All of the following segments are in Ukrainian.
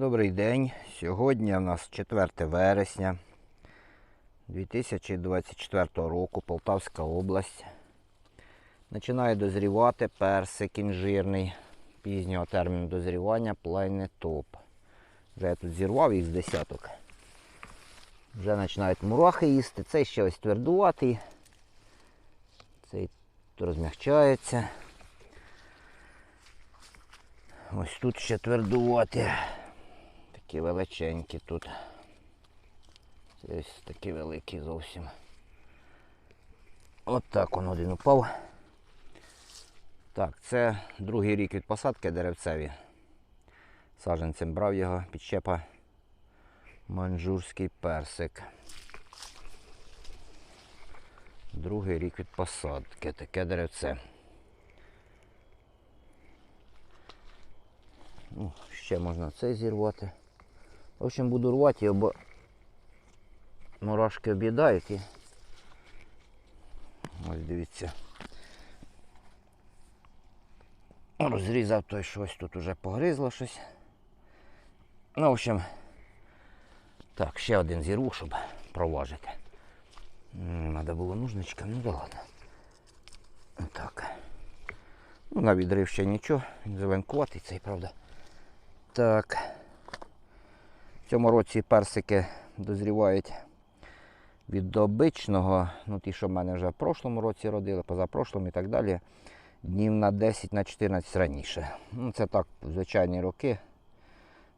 Добрий день. Сьогодні у нас 4 вересня 2024 року Полтавська область. Починає дозрівати персик інжирний пізнього терміну дозрівання плайнетоп. Вже я тут зірвав їх з десяток. Вже починають мурахи їсти. Цей ще ось твердуватий. Цей розмягчається. Ось тут ще твердувати. Такі величенькі тут. Ось такі великі зовсім. От так он один упав. Так, це другий рік від посадки деревцеві. Саженцем брав його підщепа манжурський персик. Другий рік від посадки. Таке деревце. Ну, ще можна цей зірвати. В общем, буду рвати його, бо мурашки об'їдають і ось дивіться. Розрізав той щось, тут уже погризло щось. Ну, в общем, так, ще один зірву, щоб проважити. Треба було ножничка, ну да ладно. Так. Ну, на відрив ще нічого, зеленкуватий цей, правда. Так. В цьому році персики дозрівають від обичного, ну ті, що в мене вже в прошлому році родили, позапрошлому і так далі. Днів на 10 на 14 раніше. Ну, це так, звичайні роки.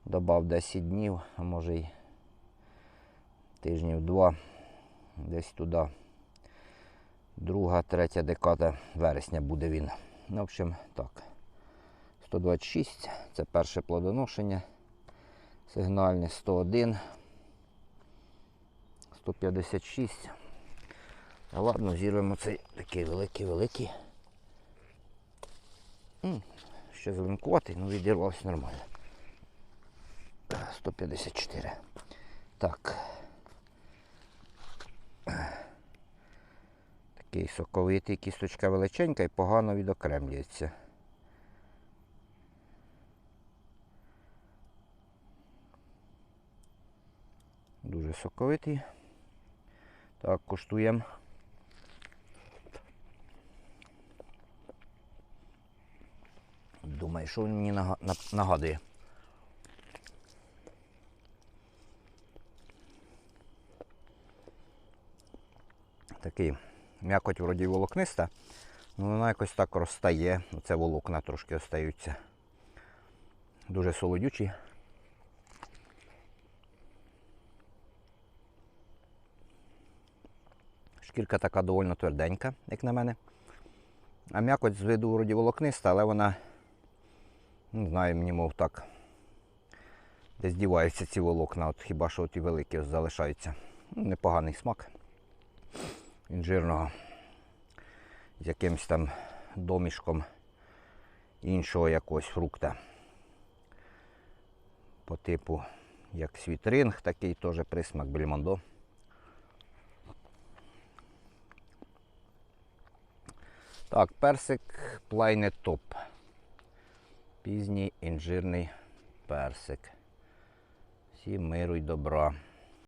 Добав 10 днів, а може й тижнів два. Десь туди. Друга, третя декада вересня буде він. Ну, в общем, так. 126 це перше плодоношення. Сигнальне 101. 156. А ладно, зірвемо цей такий великий-великий. Ще зеленкуватий, ну відірвався нормально. 154. Так. Такий соковитий, кісточка величенька і погано відокремлюється. Соковитий. Так, куштуємо. Думаю, що він мені нагадує. Такий м'якоть вроді волокниста, але вона якось так розстає. Це волокна трошки остаються. Дуже солодючий. Шкірка така доволі тверденька, як на мене. А м'якоть з виду вроді волокниста, але вона, не знаю, мені мов так. Десь діваються ці волокна, от хіба що ті великі залишаються. Ну, непоганий смак інжирного. З якимось там домішком іншого якогось фрукта. По типу як світринг, такий теж присмак бельмондо. Так, персик плайне топ. Пізній інжирний персик. Всім миру й добра.